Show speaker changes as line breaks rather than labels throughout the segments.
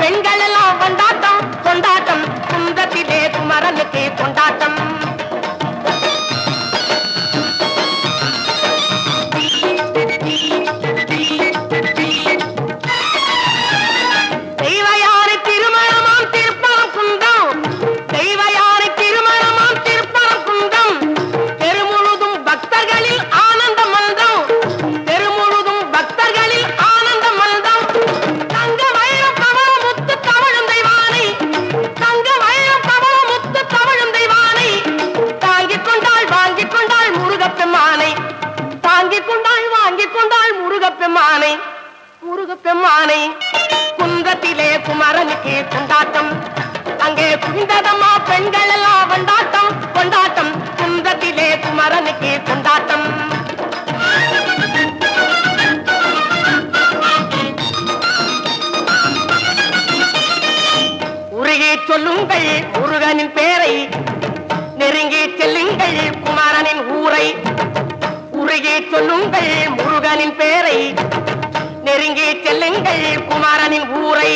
பெண்கள் முருக பெம்மானை குன்றத்திலே குமரனுக்கு கொண்டாட்டம். அங்கே குவிந்ததம்மா பெண்கள் எல்லாம் கொண்டாட்டம். கொண்டாட்டம் குந்தத்திலே குமரனுக்கு கொண்டாட்டம். உருகி சொல்லுங்கள் முருகனின் பேரை. நெருங்கி செல்லுங்கள் குமரனின் ஊரை. உருகி சொல்லுங்கள் முருகனின் பேரை. நெருங்கி செல்லுங்கள் குமாரனின் ஊரை.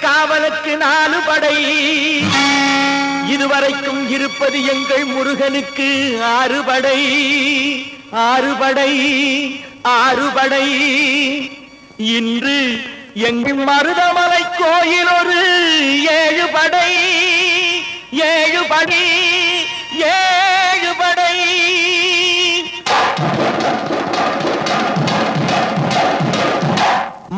காவலுக்கு நாலு படை. இதுவரைக்கும் இருப்பது எங்கள் முருகனுக்கு ஆறு படை. ஆறு படை ஆறு படை. இன்று எங்கள் மருதமலை கோயில் ஒரு ஏழு படை. ஏழு படை ஏழு படை.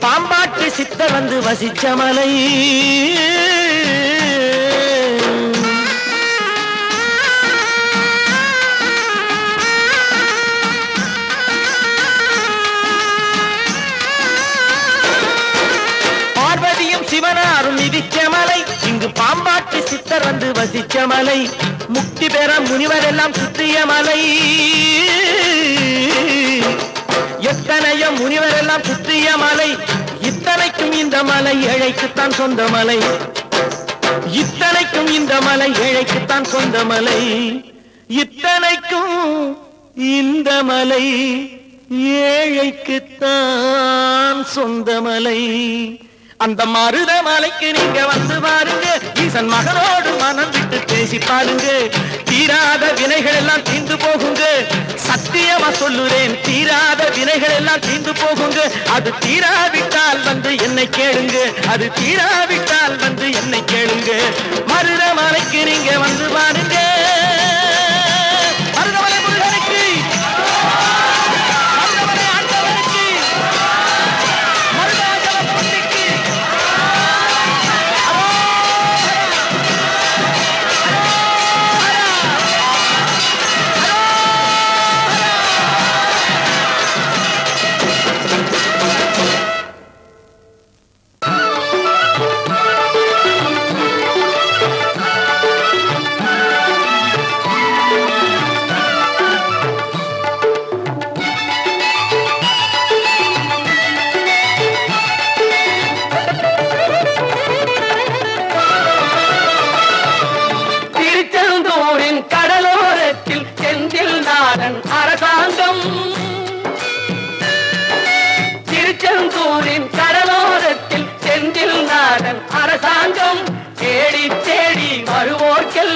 பாம்பாட்டு சித்தர் வந்து வசிச்ச மலை. பார்வதியும் சிவனாரும் மிதிச்ச மலை. இங்கு பாம்பாட்டு சித்தர் வந்து வசிச்ச மலை. முக்தி பெற முனிவரெல்லாம் சுற்றிய மலை. இத்தனைய முனிவர் எல்லாம் சுற்றிய மலை. இத்தனைக்கும் இந்த மலை ஏழைக்குத்தான் சொந்த மலை. இத்தனைக்கும் இந்த மலை ஏழைக்குத்தான் சொந்த மலை. இத்தனைக்கும் இந்த மலை ஏழைக்குத்தான் சொந்த மலை. அந்த மருத மலைக்கு நீங்க வந்து பாருங்க. ஈசன் மகனோடு மனம் விட்டு பேசி பாருங்க. தீராத வினைகள் எல்லாம் தீர்ந்து போகுங்க. சத்தியமா சொல்லுறேன் தீராத வினைகள் எல்லாம் தீர்ந்து போகுங்க. அது தீராவிட்டால் வந்து என்னை கேளுங்க. அது தீராவிட்டால் வந்து என்னை கேளுங்க. மருத மலைக்கு நீங்க வந்து பாருங்க.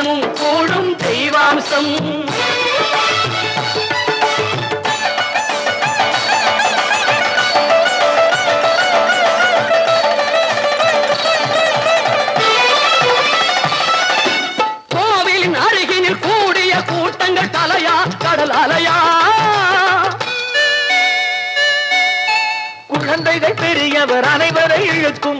தினமும் கூடும் தெய்வாம்சம். கூட்டங்கள் தலையா கடல் அலையா குழந்தைகள் பெரியவர் அனைவரை இழுக்கும்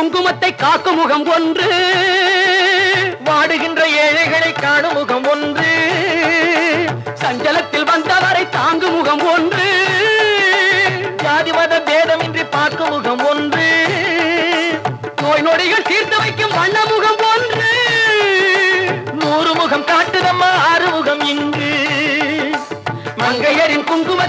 குங்குமத்தை காக்கும் முகம் ஒன்று. வாடுகின்ற ஏழைகளை காணும் முகம் ஒன்று. சஞ்சலத்தில் வந்தவரை தாங்கும் முகம் ஒன்று. ஜாதிமத பேதமின்றி பார்க்கும் முகம் ஒன்று. நோய் நொடிகள் தீர்த்து வைக்கும் வண்ண முகம்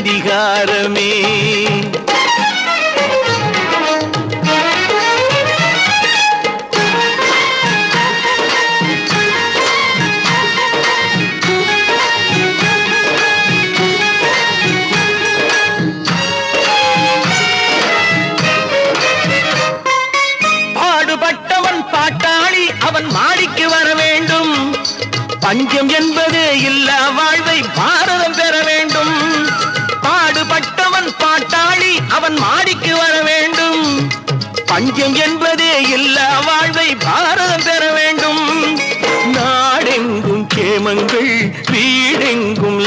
அதிகாரமே. பாட்டாளி அவன் மாடிக்கு வர வேண்டும். பஞ்சம் என்பது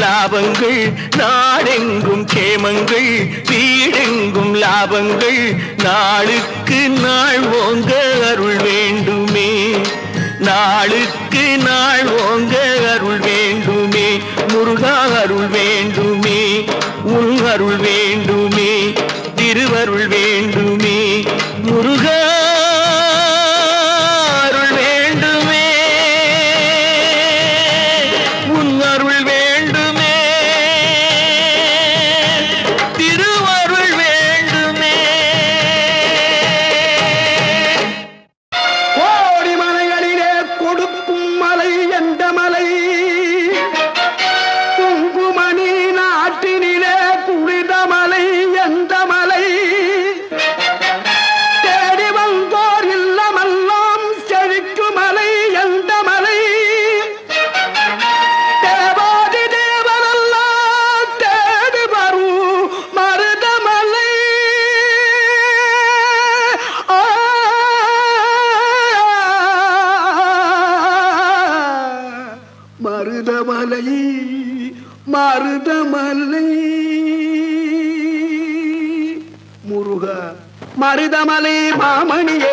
லாபங்கள் நாடெங்கும் கேமங்கள் வீடெங்கும் லாபங்கள். நாளுக்கு நாள் ஓங்க அருள் வேண்டுமே. நாளுக்கு நாள் ஓங்க அருள் வேண்டுமே. முருகா அருள் வேண்டுமே. உன் அருள் வேண்டுமே. திருவருள்
மருதமலை மாமணியே.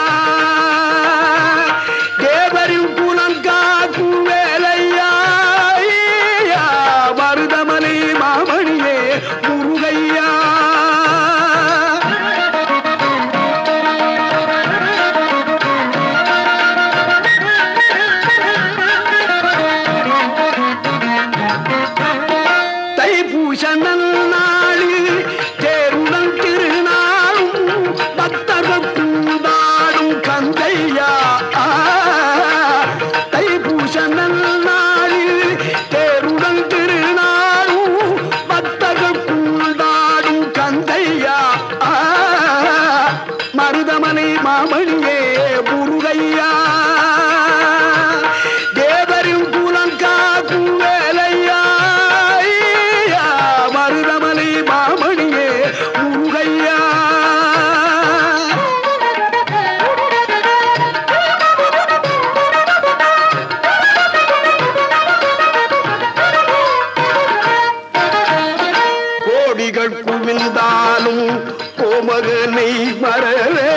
மறவே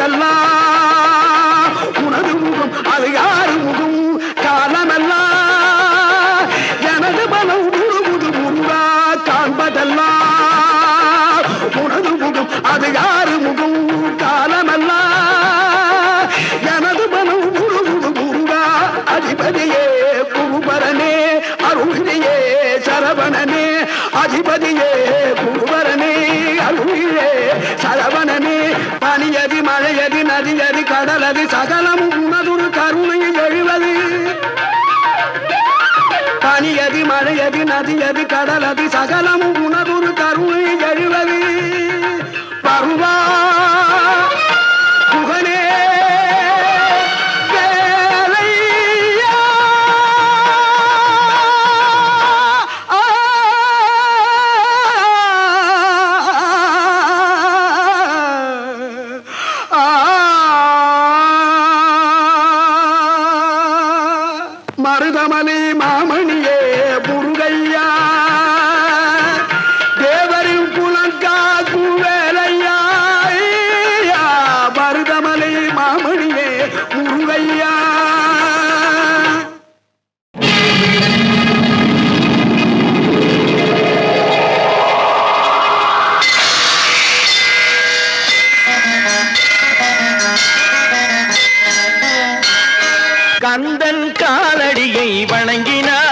Allah. கடலதி அது கடலதி சகலமும் உனதொரு கருணை
கந்தன் காலடியை வணங்கினார்.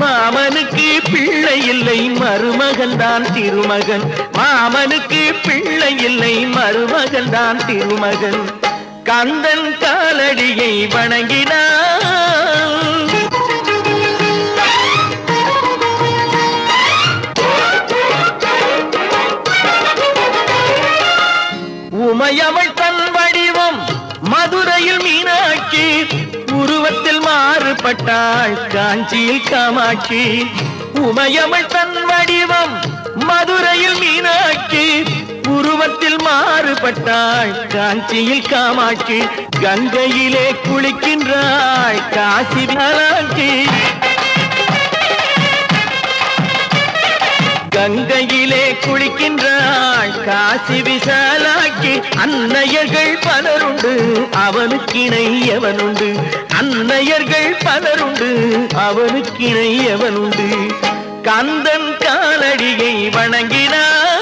மாமனுக்கு பிள்ளை இல்லை மருமகன் தான் திருமகன். மாமனுக்கு பிள்ளை இல்லை மருமகன் தான் திருமகன். கந்தன் காலடியை வணங்கினான். மாறுபட்டாள் காஞ்சியில் காமாட்சி உமையவள் தன் வடிவம் மதுரையில் மீனாட்சி உருவத்தில் மாறுபட்டாள் காஞ்சியில் காமாட்சி கங்கையிலே குளிக்கின்றாள் காசி நலாட்சி கங்கையிலே குளிக்கின்றாள் காசி விசாலாக்கி அன்னையர்கள் பலருண்டு அவனுக்கிணை எவனுண்டு? அன்னையர்கள் பலருண்டு அவனுக்கிணை எவனுண்டு? கந்தன் காலடியை வணங்கினார்.